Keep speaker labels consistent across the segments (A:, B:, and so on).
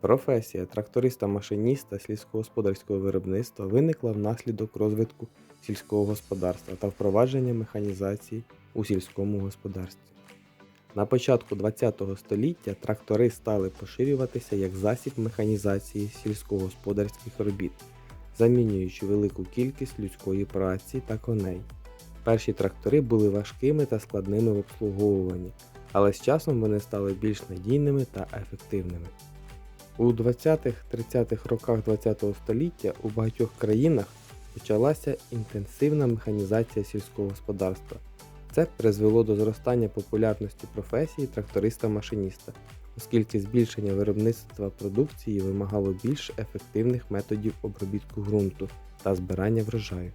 A: Професія тракториста-машиніста сільськогосподарського виробництва виникла внаслідок розвитку сільського господарства та впровадження механізації у сільському господарстві. На початку ХХ століття трактори стали поширюватися як засіб механізації сільськогосподарських робіт, замінюючи велику кількість людської праці та коней. Перші трактори були важкими та складними в обслуговуванні, але з часом вони стали більш надійними та ефективними. У 20-30-х роках ХХ століття у багатьох країнах почалася інтенсивна механізація сільського господарства. Це призвело до зростання популярності професії тракториста-машиніста, оскільки збільшення виробництва продукції вимагало більш ефективних методів обробітку ґрунту та збирання врожаю.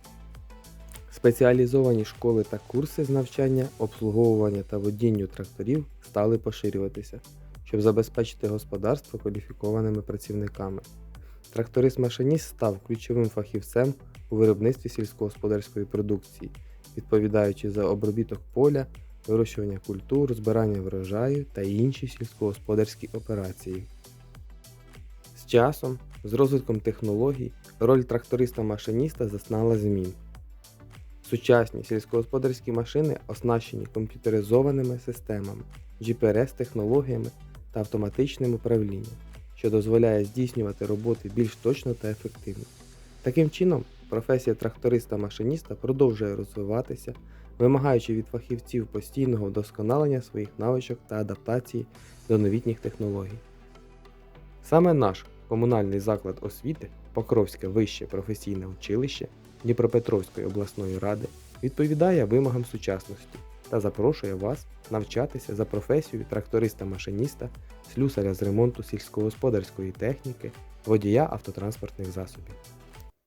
A: Спеціалізовані школи та курси з навчання, обслуговування та водінню тракторів стали поширюватися, щоб забезпечити господарство кваліфікованими працівниками. Тракторист-машиніст став ключовим фахівцем у виробництві сільськогосподарської продукції, відповідаючи за обробіток поля, вирощування культур, збирання врожаю та інші сільськогосподарські операції. З часом, з розвитком технологій, роль тракториста-машиніста зазнала змін. Сучасні сільськогосподарські машини оснащені комп'ютеризованими системами, GPS-технологіями та автоматичним управлінням, що дозволяє здійснювати роботи більш точно та ефективно. Таким чином, професія тракториста-машиніста продовжує розвиватися, вимагаючи від фахівців постійного вдосконалення своїх навичок та адаптації до новітніх технологій. Саме наш комунальний заклад освіти Покровське вище професійне училище Дніпропетровської обласної ради відповідає вимогам сучасності та запрошує вас навчатися за професією тракториста-машиніста, слюсаря з ремонту сільськогосподарської техніки, водія автотранспортних засобів.